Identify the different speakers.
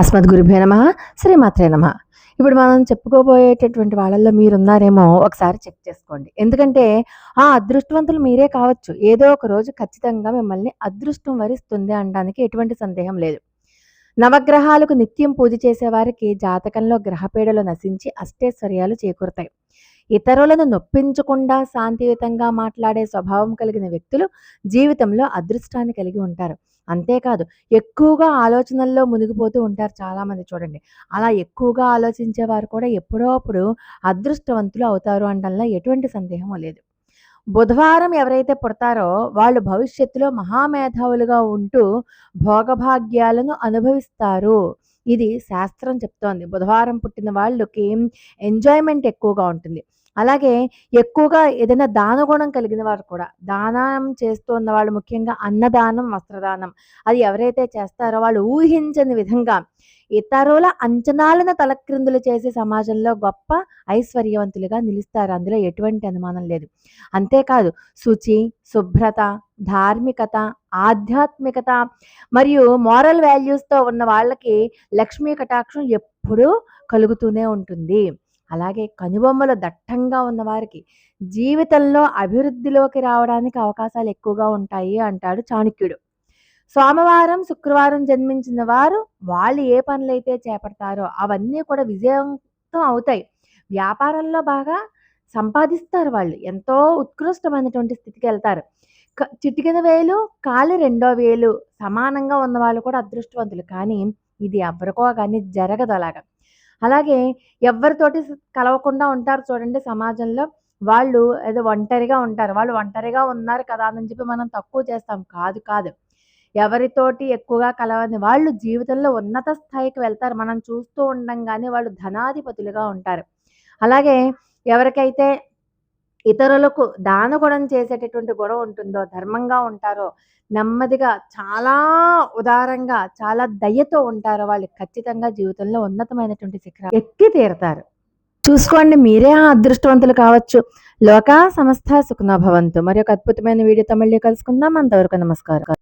Speaker 1: అస్మద్ గురుభే నమ శ్రీమాత్రే నమ. ఇప్పుడు మనం చెప్పుకోబోయేటటువంటి వాళ్ళల్లో మీరున్నారేమో ఒకసారి చెక్ చేసుకోండి. ఎందుకంటే ఆ అదృష్టవంతులు మీరే కావచ్చు. ఏదో ఒక రోజు ఖచ్చితంగా మిమ్మల్ని అదృష్టం వరిస్తుంది అనడానికి ఎటువంటి సందేహం లేదు. నవగ్రహాలకు నిత్యం పూజ చేసేవారికి జాతకంలో గ్రహపీడలు నశించి అష్టైశ్వర్యాలు చేకూరుతాయి. ఇతరులను నొప్పించకుండా శాంతియుతంగా మాట్లాడే స్వభావం కలిగిన వ్యక్తులు జీవితంలో అదృష్టాన్ని కలిగి ఉంటారు. అంతేకాదు ఎక్కువగా ఆలోచనల్లో మునిగిపోతూ ఉంటారు చాలామంది చూడండి. అలా ఎక్కువగా ఆలోచించే వారు కూడా ఎప్పుడో అప్పుడు అదృష్టవంతులు అవుతారు అనడంలో ఎటువంటి సందేహం లేదు. బుధవారం ఎవరైతే పుడతారో వాళ్ళు భవిష్యత్తులో మహామేధావులుగా ఉంటూ భోగభాగ్యాలను అనుభవిస్తారు. ఇది శాస్త్రం చెప్తోంది. బుధవారం పుట్టిన వాళ్ళకి ఎంజాయ్మెంట్ ఎక్కువగా ఉంటుంది. అలాగే ఎక్కువగా ఏదైనా దానగుణం కలిగిన వారు కూడా దానం చేస్తున్న వాళ్ళు ముఖ్యంగా అన్నదానం వస్త్రదానం అది ఎవరైతే చేస్తారో వాళ్ళు ఊహించని విధంగా ఇతరుల అంచనాలను తలక్రిందులు చేసి సమాజంలో గొప్ప ఐశ్వర్యవంతులుగా నిలుస్తారు. అందులో ఎటువంటి అనుమానం లేదు. అంతేకాదు శుచి శుభ్రత ధార్మికత ఆధ్యాత్మికత మరియు మోరల్ వాల్యూస్తో ఉన్న వాళ్ళకి లక్ష్మీ కటాక్షం ఎప్పుడూ కలుగుతూనే ఉంటుంది. అలాగే కనుబొమ్మలు దట్టంగా ఉన్నవారికి జీవితంలో అభివృద్ధిలోకి రావడానికి అవకాశాలు ఎక్కువగా ఉంటాయి అంటాడు చాణక్యుడు. సోమవారం శుక్రవారం జన్మించిన వారు వాళ్ళు ఏ పనులైతే చేపడతారో అవన్నీ కూడా విజయవంతం అవుతాయి. వ్యాపారంలో బాగా సంపాదిస్తారు వాళ్ళు. ఎంతో ఉత్కృష్టమైనటువంటి స్థితికి వెళ్తారు. చిటికిన వేలు కాలి రెండో వేలు సమానంగా ఉన్న వాళ్ళు కూడా అదృష్టవంతులు. కానీ ఇది ఎవరికో కానీ జరగదు అలాగా. అలాగే ఎవరితోటి కలవకుండా ఉంటారు చూడండి సమాజంలో. వాళ్ళు ఏదో ఒంటరిగా ఉంటారు. వాళ్ళు ఒంటరిగా ఉన్నారు కదా అని చెప్పి మనం తక్కువ చేస్తాం. కాదు కాదు. ఎవరితోటి ఎక్కువగా కలవని వాళ్ళు జీవితంలో ఉన్నత స్థాయికి వెళ్తారు. మనం చూస్తూ ఉండంగానే వాళ్ళు ధనాధిపతులుగా ఉంటారు. అలాగే ఎవరికైతే ఇతరులకు దానగుణం చేసేటటువంటి గుణం ఉంటుందో ధర్మంగా ఉంటారో నెమ్మదిగా చాలా ఉదారంగా చాలా దయతో ఉంటారో వాళ్ళు ఖచ్చితంగా జీవితంలో ఉన్నతమైనటువంటి శిఖరం ఎక్కి తీరతారు. చూసుకోండి మీరే ఆ అదృష్టవంతులు కావచ్చు. లోక సంస్థ సుఖనోభవంతు మరి ఒక అద్భుతమైన వీడియోతో మళ్ళీ కలుసుకుందాం. అంతవరకు నమస్కారం.